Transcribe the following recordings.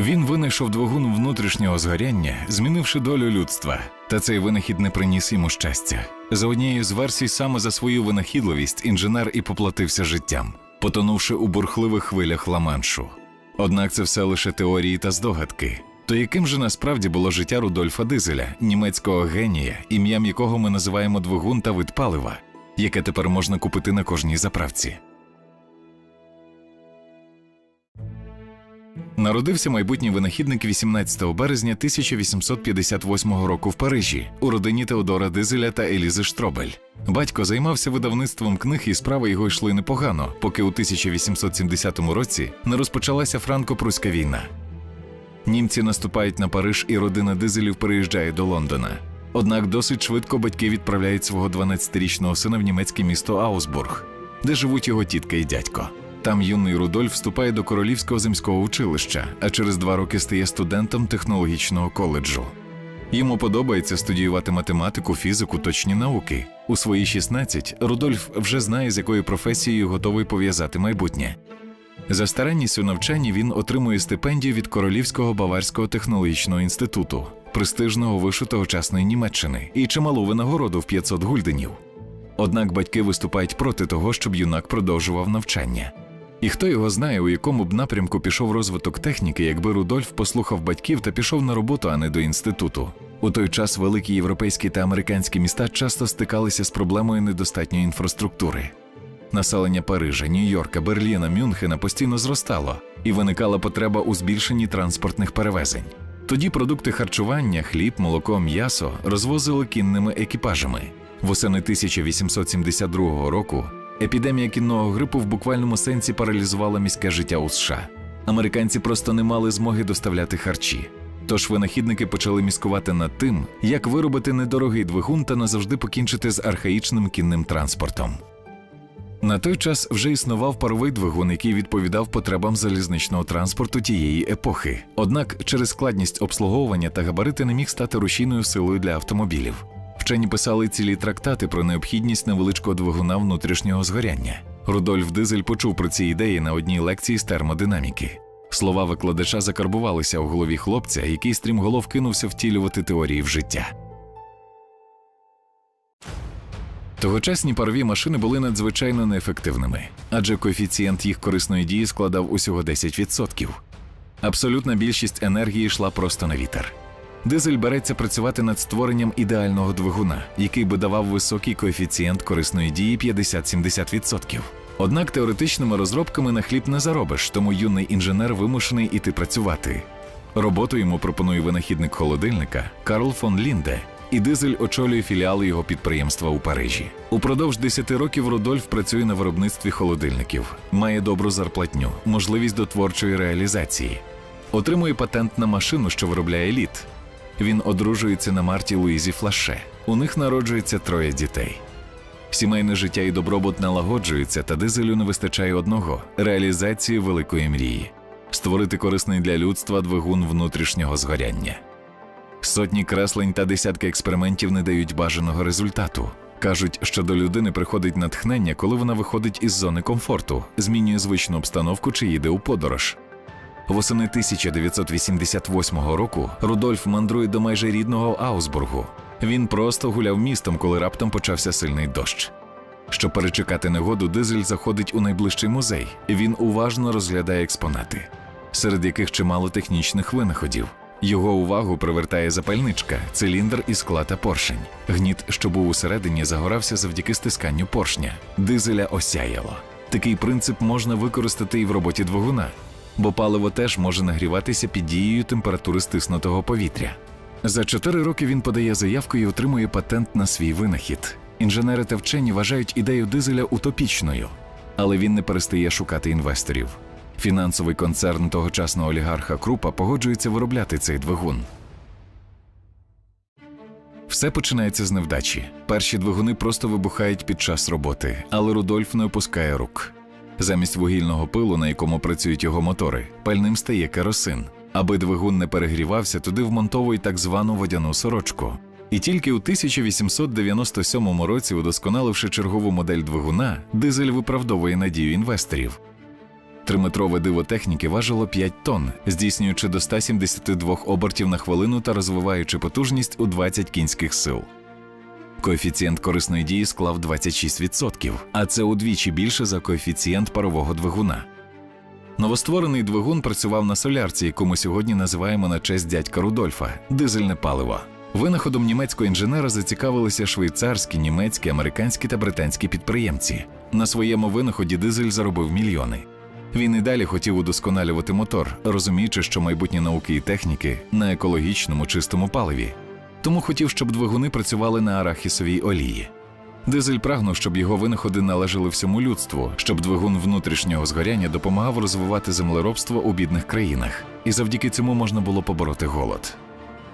Він винайшов двигун внутрішнього згоряння, змінивши долю людства. Та цей винахід не приніс йому щастя. За однією з версій, саме за свою винахідливість інженер і поплатився життям, потонувши у бурхливих хвилях Ла-Маншу. Однак це все лише теорії та здогадки. То яким же насправді було життя Рудольфа Дизеля, німецького генія, ім'ям якого ми називаємо двигун та вид палива, яке тепер можна купити на кожній заправці? Народився майбутній винахідник 18 березня 1858 року в Парижі у родині Теодора Дизеля та Елізи Штробель. Батько займався видавництвом книг, і справи його йшли непогано, поки у 1870 році не розпочалася франко-пруська війна. Німці наступають на Париж, і родина Дизелів переїжджає до Лондона. Однак досить швидко батьки відправляють свого 12-річного сина в німецьке місто Аусбург, де живуть його тітка і дядько. Там юний Рудольф вступає до Королівського земського училища, а через два роки стає студентом технологічного коледжу. Йому подобається студіювати математику, фізику, точні науки. У свої 16 Рудольф вже знає, з якою професією готовий пов'язати майбутнє. За старанність у навчанні він отримує стипендію від Королівського Баварського технологічного інституту, престижного вишу тогочасної Німеччини і чималу винагороду в 500 гульденів. Однак батьки виступають проти того, щоб юнак продовжував навчання. І хто його знає, у якому б напрямку пішов розвиток техніки, якби Рудольф послухав батьків та пішов на роботу, а не до інституту. У той час великі європейські та американські міста часто стикалися з проблемою недостатньої інфраструктури. Населення Парижа, Нью-Йорка, Берліна, Мюнхена постійно зростало, і виникала потреба у збільшенні транспортних перевезень. Тоді продукти харчування, хліб, молоко, м'ясо розвозили кінними екіпажами. Восени 1872 року епідемія кінного грипу в буквальному сенсі паралізувала міське життя у США. Американці просто не мали змоги доставляти харчі. Тож винахідники почали міскувати над тим, як виробити недорогий двигун та назавжди покінчити з архаїчним кінним транспортом. На той час вже існував паровий двигун, який відповідав потребам залізничного транспорту тієї епохи. Однак через складність обслуговування та габарити не міг стати рушійною силою для автомобілів. Вчені писали цілі трактати про необхідність невеличкого двигуна внутрішнього згоряння. Рудольф Дизель почув про ці ідеї на одній лекції з термодинаміки. Слова викладача закарбувалися у голові хлопця, який стрімголов кинувся втілювати теорії в життя. Тогочасні парові машини були надзвичайно неефективними, адже коефіцієнт їх корисної дії складав усього 10%. Абсолютна більшість енергії йшла просто на вітер. Дизель береться працювати над створенням ідеального двигуна, який би давав високий коефіцієнт корисної дії 50-70%. Однак теоретичними розробками на хліб не заробиш, тому юний інженер вимушений іти працювати. Роботу йому пропонує винахідник холодильника Карл фон Лінде, і дизель очолює філіали його підприємства у Парижі. Упродовж 10 років Рудольф працює на виробництві холодильників, має добру зарплатню, можливість до творчої реалізації, отримує патент на машину, що виробляє лід. Він одружується на Марті Луїзі Флаше. У них народжується троє дітей. Сімейне життя і добробут налагоджуються, та дизелю не вистачає одного реалізації великої мрії створити корисний для людства двигун внутрішнього згоряння. Сотні креслень та десятки експериментів не дають бажаного результату. Кажуть, що до людини приходить натхнення, коли вона виходить із зони комфорту, змінює звичну обстановку чи їде у подорож. Восени 1988 року Рудольф мандрує до майже рідного Аусбургу. Він просто гуляв містом, коли раптом почався сильний дощ. Щоб перечекати негоду, дизель заходить у найближчий музей. Він уважно розглядає експонати, серед яких чимало технічних винаходів. Його увагу привертає запальничка, циліндр із скла та поршень. Гніт, що був усередині, загорався завдяки стисканню поршня. Дизеля осяяло. Такий принцип можна використати і в роботі двигуна, бо паливо теж може нагріватися під дією температури стиснутого повітря. За чотири роки він подає заявку і отримує патент на свій винахід. Інженери та вчені вважають ідею дизеля утопічною, але він не перестає шукати інвесторів. Фінансовий концерн тогочасного олігарха Крупа погоджується виробляти цей двигун. Все починається з невдачі. Перші двигуни просто вибухають під час роботи, але Рудольф не опускає рук. Замість вугільного пилу, на якому працюють його мотори, пальним стає керосин. Аби двигун не перегрівався, туди вмонтовують так звану водяну сорочку. І тільки у 1897 році, удосконаливши чергову модель двигуна, дизель виправдовує надію інвесторів. Триметрове диво техніки важило 5 тонн, здійснюючи до 172 обертів на хвилину та розвиваючи потужність у 20 кінських сил. Коефіцієнт корисної дії склав 26%, а це удвічі більше за коефіцієнт парового двигуна. Новостворений двигун працював на солярці, яку ми сьогодні називаємо на честь дядька Рудольфа дизельне паливо. Винаходом німецького інженера зацікавилися швейцарські, німецькі, американські та британські підприємці. На своєму винаході дизель заробив мільйони. Він і далі хотів удосконалювати мотор, розуміючи, що майбутнє науки і техніки на екологічному чистому паливі. Тому хотів, щоб двигуни працювали на арахісовій олії. Дизель прагнув, щоб його винаходи належали всьому людству, щоб двигун внутрішнього згоряння допомагав розвивати землеробство у бідних країнах, і завдяки цьому можна було побороти голод.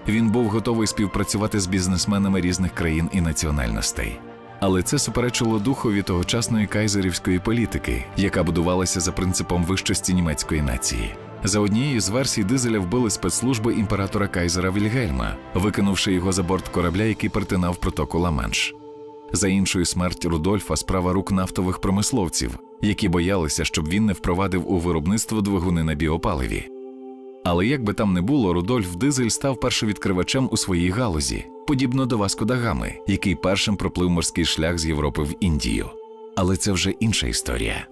Він був готовий співпрацювати з бізнесменами різних країн і національностей. Але це суперечило духові тогочасної кайзерівської політики, яка будувалася за принципом вищості німецької нації. За однією з версій дизеля вбили спецслужби імператора Кайзера Вільгельма, викинувши його за борт корабля, який перетинав протоку Ла-Манш. За іншою смерть Рудольфа справа рук нафтових промисловців, які боялися, щоб він не впровадив у виробництво двигуни на біопаливі. Але як би там не було, Рудольф Дизель став першовідкривачем у своїй галузі, подібно до Васко да який першим проплив морський шлях з Європи в Індію. Але це вже інша історія.